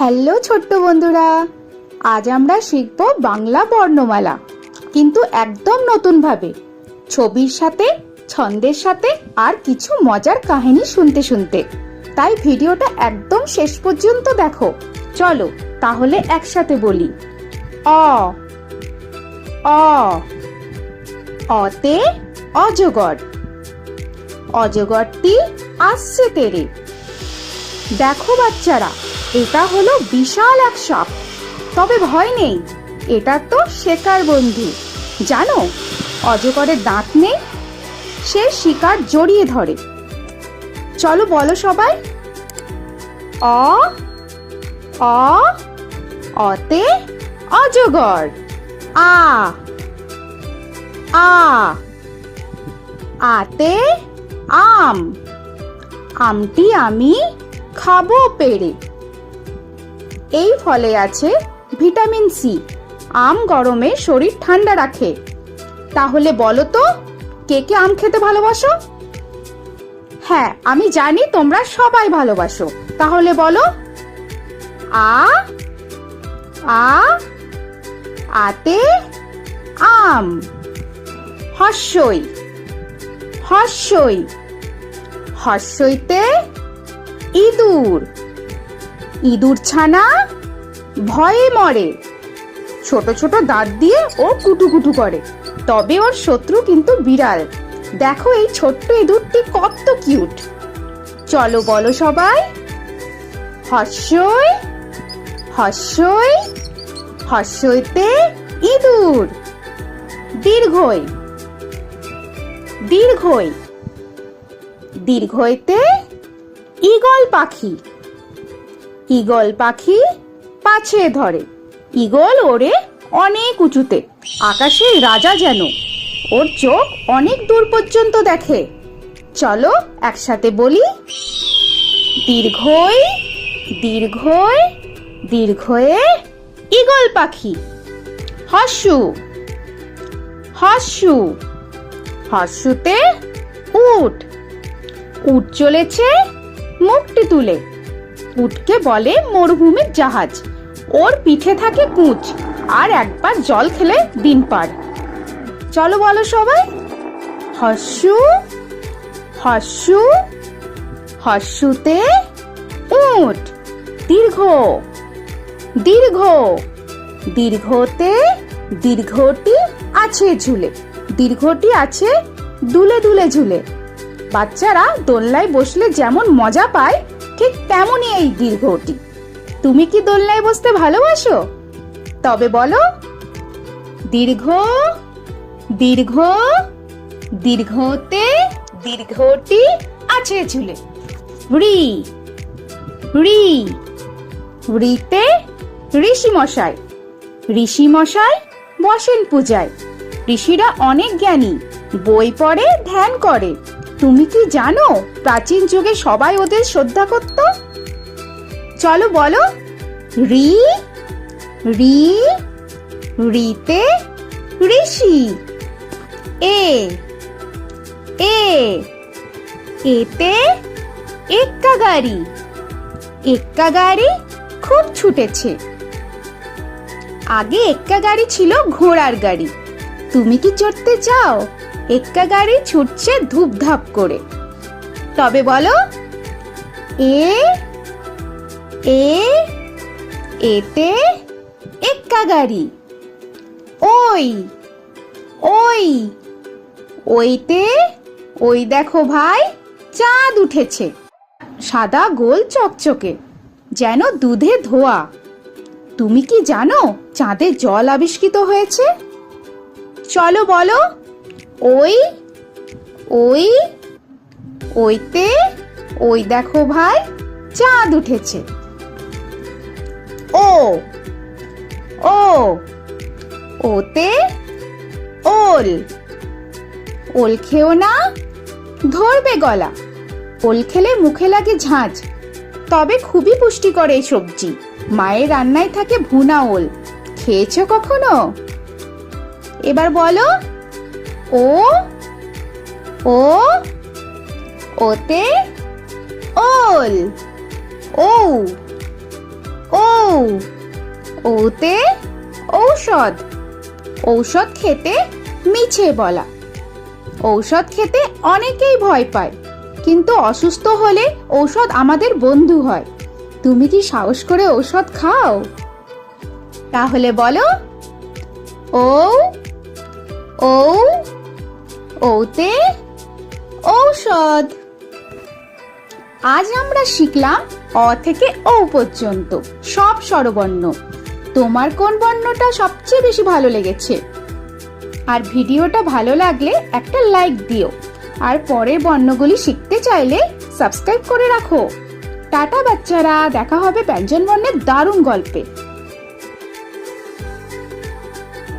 Hello ছোট্ট বন্ধুরা, আজ আমরা শিখব বাংলা বর্ণমালা, কিন্তু একদম নতুনভাবে। ছবির সাথে, ছন্দের সাথে আর কিছু মজার কাহিনী শুনতে শুনতে। তাই ভিডিওটা একদম শেষ পর্যন্ত দেখো। চলো তাহলে একসাথে বলি। অ অ, অতে অজগর। অজগরটি আসছে তেরে। দেখো বাচ্চারা এটা হলো বিশাল এক সাপ। তবে ভয় নেই, এটা তো শেকার বন্ধু। জানো অজগরের দাঁত নেই, সে শিকার জড়িয়ে ধরে। চলো বলো সবাই। অ অ, অতে অজগর। আ আ, আতে আম। আমটি আমি খাব পেরে। এই ফলে আছে ভিটামিন সি আম গরমে শরীর ঠান্ডা রাখে। তাহলে বলো তো, কে কে আম খেতে ভালোবাসো? হ্যাঁ আমি জানি তোমরা সবাই ভালোবাসো। তাহলে বলো, আ আ, আতে আম। হর্ষই হর্ষই, হর্ষইতে ইঁদুর। ইঁদুর ছানা ভয়ে মরে। ছোট ছোট দাঁত দিয়ে ও কুটুকুটু করে। তবে ওর শত্রু কিন্তু বিড়াল। দেখো এই ছোট্ট ইঁদুরটি কত কিউট। চলো বলো সবাই। হর্ষই হর্ষই, হর্ষইতে ইঁদুর। দীর্ঘই দীর্ঘই, দীর্ঘইতে ঈগল পাখি। ঈগল পাখি পাছে ধরে। ঈগল ওড়ে অনেক উঁচুতে, আকাশের রাজা যেন। ওর চোখ অনেক দূর পর্যন্ত দেখে। চলো একসাথে বলি, দীর্ঘই দীর্ঘই, দীর্ঘয়ে ঈগল পাখি। হর্ষু হর্ষু হর্ষুতে উট। উট চলেছে মুখটি তুলে। উটকে বলে মরুভূমির জাহাজ। ওর পিঠে থাকে কুঁচ আর একবার জল খেলে দিন পার। চলো বলো সবাই। হর্ষু হর্ষু হর্ষুতে উট, দীর্ঘ দীর্ঘ, দীর্ঘতে দীর্ঘটি আছে ঝুলে, দীর্ঘটি আছে দুলে দুলে ঝুলে। বাচ্চারা দোলনায় বসলে যেমন মজা পায় ঠিক তেমনই এই দীর্ঘটি। তুমি কি দোলনায় বসতে ভালোবাসো? তবে বলো। দীর্ঘ দীর্ঘ, দীর্ঘতে দীর্ঘটি আছে ঝুলে। রি রি, রিতে ঋষি মশাই ঋষি মশাই বসেন পূজায়। ঋষিরা অনেক জ্ঞানী, বই পড়ে, ধ্যান করে। তুমি কি জানো প্রাচীন যুগে সবাই ওদের শ্রদ্ধা করত? চলো বলো। রি রি, রিতে, ঋষি। এ এ, এতে এক্কা গাড়ি এক্কা গাড়ি খুব ছুটেছে। আগে এক্কা গাড়ি ছিল ঘোড়ার গাড়ি। তুমি কি চড়তে চাও? এক্কা গাড়ি ছুটছে ধূপধাপ করে। তবে বলো, এ এ, এতে এক্কা গাড়ি ওই ওই, ওইতে, ওই দেখো ভাই, চাঁদ উঠেছে। সাদা গোল চকচকে, যেন দুধে ধোয়া। তুমি কি জানো চাঁদে জল আবিষ্কৃত হয়েছে? চলো বলো ওই ওই, ওইতে, ওই দেখো ভাই, চাঁদ উঠেছে। ও ও, ওতে ওল। ওল খেও না, ধরবে গলা। ওল খেলে মুখে লাগে ঝাঁঝ তবে খুবই পুষ্টিকর এই সবজি। মায়ের রান্নায় থাকে ভুনা ওল। খেয়েছো কখনো? এবার বলো ও ও, ওতে ওল, ও ও, ওতে ঔষধ ঔষধ খেতে মিছে বলা। ঔষধ খেতে অনেকেই ভয় পায়, কিন্তু অসুস্থ হলে ঔষধ আমাদের বন্ধু হয়। তুমি কি সাহস করে ঔষধ খাও? তাহলে বলো ও ও ওতে ঔষধ। আজ আমরা শিখলাম অ থেকে ও পর্যন্ত, সব স্বরবর্ণ। তোমার কোন বর্ণটা সবচেয়ে বেশি ভালো লেগেছে? আর ভিডিওটা ভালো লাগলে একটা লাইক দিও। আর পরের বর্ণগুলি শিখতে চাইলে সাবস্ক্রাইব করে রাখো। টাটা বাচ্চারা, দেখা হবে ব্যঞ্জন বর্ণের দারুণ গল্পে।